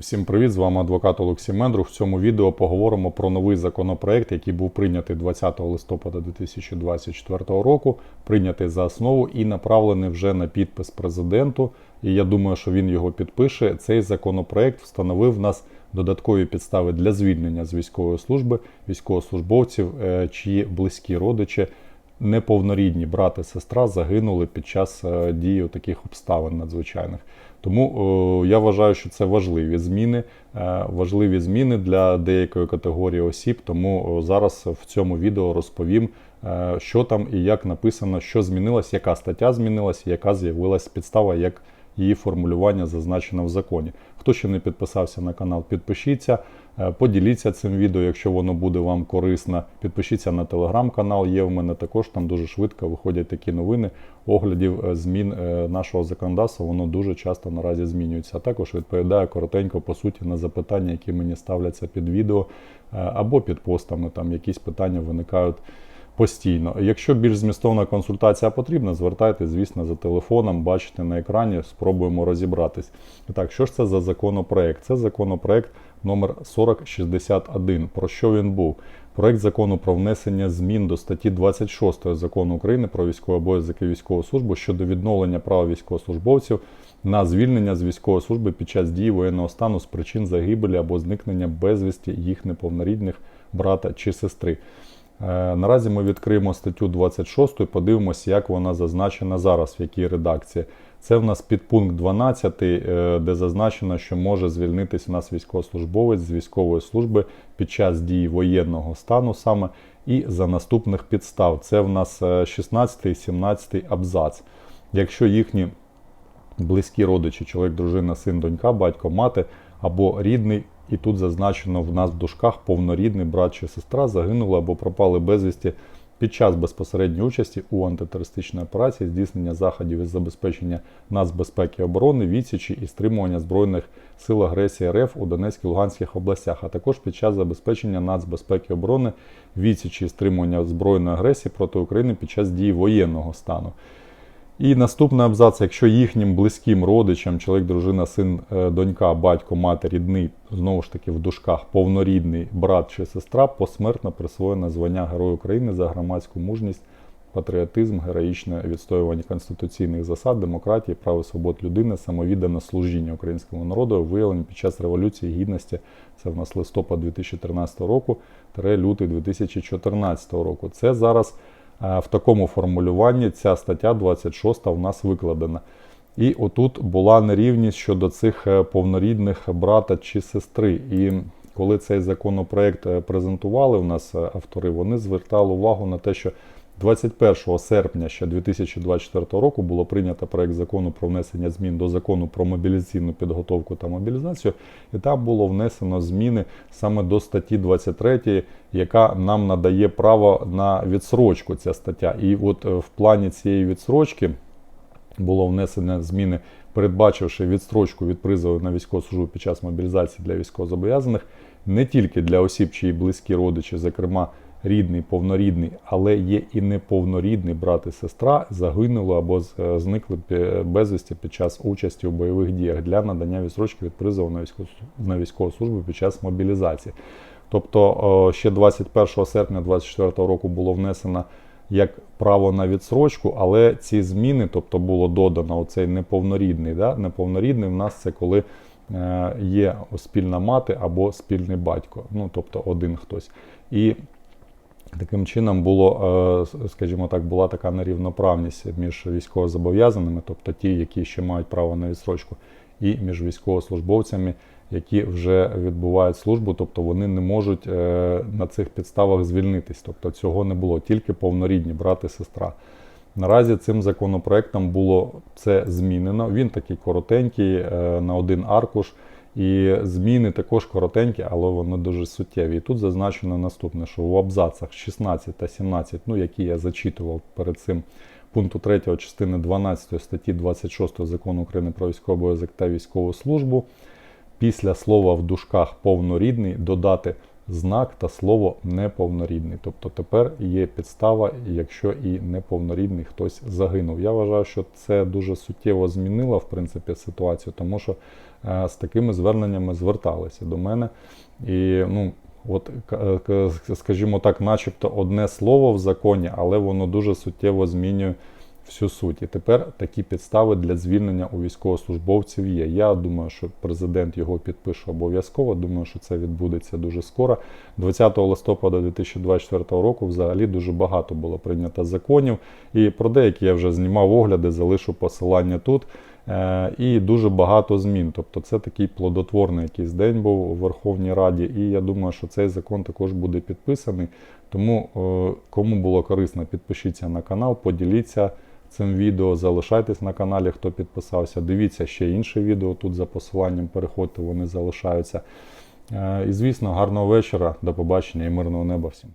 всім привіт! З вами адвокат Олексій Мендрух. В цьому відео поговоримо про новий законопроект, який був прийнятий 20 листопада 2024 року, прийнятий за основу і направлений вже на підпис президенту. І я думаю, що він його підпише. Цей законопроект встановив нас додаткові підстави для звільнення з військової служби військовослужбовців, е, чиї близькі родичі неповнорідні брат і сестра загинули під час е, дії таких обставин надзвичайних. Тому я вважаю, що це важливі зміни, е, важливі зміни для деякої категорії осіб. Тому зараз в цьому відео розповім, е, що там і як написано, що змінилось, яка стаття змінилась, яка з'явилась підстава, як її формулювання зазначено в законі. Хто ще не підписався на канал, підпишіться, поділіться цим відео, якщо воно буде вам корисно. Підпишіться на телеграм-канал, є в мене також, там дуже швидко виходять такі новини оглядів е, змін е, нашого законодавства. Воно дуже часто наразі змінюється. А також відповідаю коротенько по суті на запитання, які мені ставляться під відео або під постами. Там якісь питання виникають постійно. Якщо більш змістовна консультація потрібна, звертайтеся, звісно, за телефоном, бачите на екрані, спробуємо розібратись. Так, що ж це за законопроект? Це законопроект номер 4061. Про що він був? Проект закону про внесення змін до статті 26 закону України про військовий обов'язок і військову службу щодо відновлення права військовослужбовців на звільнення з військової служби під час дії воєнного стану з причин загибелі або зникнення безвісті їх неповнорідних брата чи сестри. Е, наразі ми відкриємо статтю 26 і подивимося, як вона зазначена зараз, в якій редакції. Це в нас підпункт 12, е, де зазначено, що може звільнитися у нас військовослужбовець з військової служби під час дії воєнного стану саме і за наступних підстав. Це в нас 16 і 17 абзац. Якщо їхні близькі родичі, чоловік, дружина, син, донька, батько, мати або рідний і тут зазначено в нас в дужках повнорідний брат чи сестра загинули або пропали безвісті під час безпосередньої участі у антитерористичній операції, здійснення заходів із забезпечення нацбезпеки оборони, відсічі і стримування збройних сил агресії РФ у Донецькій Луганських областях, а також під час забезпечення нацбезпеки оборони, відсічі і стримування збройної агресії проти України під час дії воєнного стану. І наступний абзац, якщо їхнім близьким родичам, чоловік, дружина, син, е, донька, батько, мати, рідний, знову ж таки в дужках, повнорідний брат чи сестра, посмертно присвоєне звання Герою України за громадську мужність, патріотизм, героїчне відстоювання конституційних засад, демократії, прав і свобод людини, самовіддане служіння українському народу, виявлені під час Революції Гідності, це в нас листопад 2013 року, лютий 2014 року. Це зараз. Е, в такому формулюванні ця стаття 26 у нас викладена. І отут була нерівність щодо цих е, повнорідних брата чи сестри. І коли цей законопроект е, презентували в нас автори, вони звертали увагу на те, що 21 серпня ще 2024 року було прийнято проект закону про внесення змін до закону про мобілізаційну підготовку та мобілізацію, і там було внесено зміни саме до статті 23, яка нам надає право на відсрочку. Ця стаття. І от е, в плані цієї відсрочки було внесено зміни, передбачивши відстрочку від призову на військову службу під час мобілізації для військовозобов'язаних, не тільки для осіб, чиї близькі родичі, зокрема рідний, повнорідний, але є і неповнорідний брат і сестра, загинули або е, зникли безвісті під час участі у бойових діях для надання відсрочки від призову на військову, службу під час мобілізації. Тобто ще 21 серпня 2024 року було внесено як право на відсрочку, але ці зміни, тобто було додано оцей неповнорідний. Да? Неповнорідний в нас це коли е, є спільна мати або спільний батько, ну тобто один хтось. І Таким чином було, е, скажімо так, була така нерівноправність між військовозобов'язаними, тобто ті, які ще мають право на відсрочку, і між військовослужбовцями, які вже відбувають службу, тобто вони не можуть е, на цих підставах звільнитись. Тобто цього не було, тільки повнорідні брат і сестра. Наразі цим законопроектом було це змінено. Він такий коротенький, е, на один аркуш. І зміни також коротенькі, але вони дуже суттєві. І тут зазначено наступне, що в абзацах 16 та 17, ну які я зачитував перед цим пункту 3 частини 12 статті 26 закону України про військовий обов'язок та військову службу, після слова в дужках повнорідний додати знак та слово неповнорідний. Тобто тепер є підстава, якщо і неповнорідний хтось загинув. Я вважаю, що це дуже суттєво змінило в принципі ситуацію, тому що е, з такими зверненнями зверталися до мене. І ну, от, к- скажімо так, начебто одне слово в законі, але воно дуже суттєво змінює всю суть. І тепер такі підстави для звільнення у військовослужбовців є. Я думаю, що президент його підпише обов'язково. Думаю, що це відбудеться дуже скоро. 20 листопада 2024 року взагалі дуже багато було прийнято законів. І про деякі я вже знімав огляди, залишу посилання тут. Е, І дуже багато змін. Тобто це такий плодотворний якийсь день був у Верховній Раді. І я думаю, що цей закон також буде підписаний. Тому е, кому було корисно, підпишіться на канал, поділіться цим відео, залишайтесь на каналі, хто підписався. Дивіться ще інше відео тут за посиланням. Переходьте, вони залишаються. Е, І звісно, гарного вечора, до побачення і мирного неба всім.